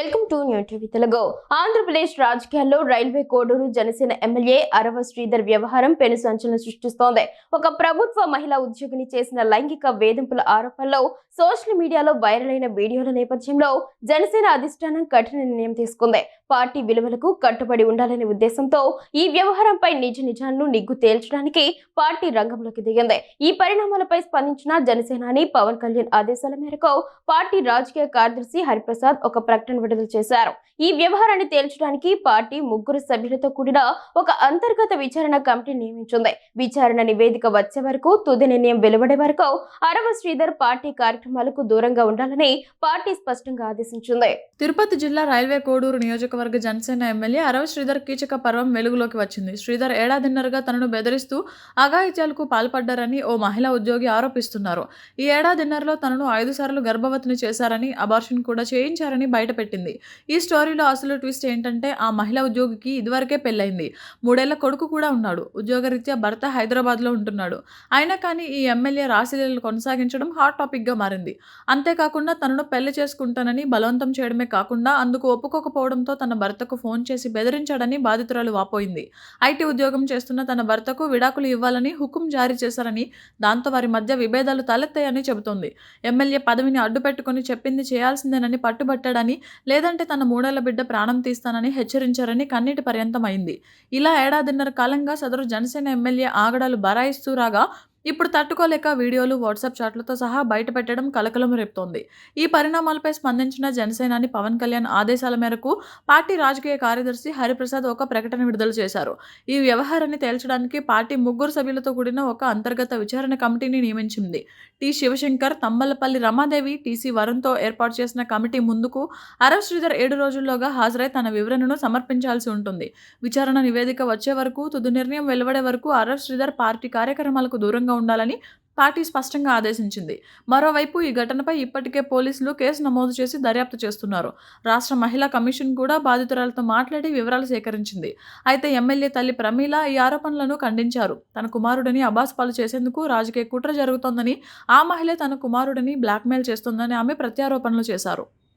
Welcome to Telugu. Andhra Pradesh రాజకీయాల్లో railway Koduru Janasena MLA Arava Sridhar వ్యవహారం పెను సంచలనం సృష్టిస్తోంది. ఒక ప్రభుత్వ మహిళా ఉద్యోగిని చేసిన లైంగిక వేధింపుల ఆరోపణలో సోషల్ మీడియాలో వైరల్ అయిన వీడియోల నేపథ్యంలో జనసేన అధిష్టానం కఠిన నిర్ణయం తీసుకుంది. పార్టీ విలువలకు కట్టుబడి ఉండాలనే ఉద్దేశంతో ఈ వ్యవహారంపై నిజ నిజాలను నిగ్గు తేల్చడానికి పార్టీ రంగంలోకి దిగింది. ఈ పరిణామాలపై స్పందించిన జనసేనాని పవన్ కళ్యాణ్ ఆదేశాల మేరకు పార్టీ రాజకీయ కార్యదర్శి హరిప్రసాద్ ఒక ప్రకటన విడుదల చేశారు. ఈ వ్యవహారాన్ని తేల్చడానికి పార్టీ ముగ్గురు సభ్యులతో కూడిన ఒక అంతర్గత విచారణ కమిటీ నియమించింది. విచారణ నివేదిక వచ్చే వరకు తుది నిర్ణయం వెలువడే వరకు అరవ శ్రీధర్ పార్టీ కార్యక్రమాలకు దూరంగా ఉండాలని పార్టీ స్పష్టంగా ఆదేశించింది. తిరుపతి జిల్లా రైల్వే కోడూరు నియోజకవర్గ జనసేన ఎమ్మెల్యే అరవ శ్రీధర్ కీచక పర్వం వెలుగులోకి వచ్చింది. శ్రీధర్ ఏడాదిన్నరగా తనను బెదిరిస్తూ అఘాయిత్యాలకు పాల్పడ్డారని ఓ మహిళా ఉద్యోగి ఆరోపిస్తున్నారు. ఈ ఏడాదిన్నరలో తనను ఐదు సార్లు గర్భవతిని చేశారని అబార్షన్ కూడా చేయించారని బయటపెట్టింది. ఈ స్టోరీలో అసలు ట్విస్ట్ ఏంటంటే ఆ మహిళా ఉద్యోగికి ఇదివరకే పెళ్ళైంది మూడేళ్ళ కొడుకు కూడా ఉన్నాడు. ఉద్యోగరీత్యా భర్త హైదరాబాద్లో ఉంటున్నాడు. అయినా కానీ ఈ ఎమ్మెల్యే రాశిలీలు కొనసాగించడం హాట్ టాపిక్గా మారింది. అంతేకాకుండా తనను పెళ్ళి చేసుకుంటానని బలవంతం చేయడమే కాకుండా అందుకు ఒప్పుకోకపోవడంతో తన భర్తకు ఫోన్ చేసి బెదిరించాడని బాధితురాలు వాపోయింది. ఐటీ ఉద్యోగం చేస్తున్న తన భర్తకు విడాకులు ఇవ్వాలని హుకుం జారీ చేశారని దాంతో వారి మధ్య విభేదాలు తలెత్తాయని చెబుతోంది. ఎమ్మెల్యే పదవిని అడ్డుపెట్టుకుని చెప్పింది చేయాల్సిందేనని పట్టుబట్టాడని లేదంటే తన మూడేళ్ళ బిడ్డ ప్రాణం తీస్తానని హెచ్చరించారని కన్నీటి పర్యంతమైంది. ఇలా ఏడాదిన్నర కాలంగా సదరు జనసేన ఎమ్మెల్యే ఆగడాలు బరాయిస్తూ రాగా ఇప్పుడు తట్టుకోలేక వీడియోలు వాట్సాప్ చాట్లతో సహా బయటపెట్టడం కలకలం రేపుతోంది. ఈ పరిణామాలపై స్పందించిన జనసేనాని పవన్ కళ్యాణ్ ఆదేశాల మేరకు పార్టీ రాజకీయ కార్యదర్శి హరిప్రసాద్ ఒక ప్రకటన విడుదల చేశారు. ఈ వ్యవహారాన్ని తేల్చడానికి పార్టీ ముగ్గురు సభ్యులతో కూడిన ఒక అంతర్గత విచారణ కమిటీని నియమించింది. టి. శివశంకర్ తమ్మలపల్లి రమాదేవి టీసీ వరుణ్తో ఏర్పాటు చేసిన కమిటీ ముందుకు అరవ్ శ్రీధర్ ఏడు రోజుల్లోగా హాజరై తన వివరణను సమర్పించాల్సి ఉంటుంది. విచారణ నివేదిక వచ్చే వరకు తుది నిర్ణయం వెలువడే వరకు అరవ్ శ్రీధర్ పార్టీ కార్యక్రమాలకు దూరంగా ఉండాలని పార్టీ స్పష్టంగా ఆదేశించింది. మరోవైపు ఈ ఘటనపై ఇప్పటికే పోలీసులు కేసు నమోదు చేసి దర్యాప్తు చేస్తున్నారు. రాష్ట్ర మహిళా కమిషన్ కూడా బాధితురాలతో మాట్లాడి వివరాలు సేకరించింది. అయితే ఎమ్మెల్యే తల్లి ప్రమీల ఈ ఆరోపణలను ఖండించారు. తన కుమారుడిని అబాస్ పాలు చేసేందుకు రాజకీయ కుట్ర జరుగుతోందని ఆ మహిళ తన కుమారుడిని బ్లాక్మెయిల్ చేస్తోందని ఆమె ప్రత్యారోపణలు చేశారు.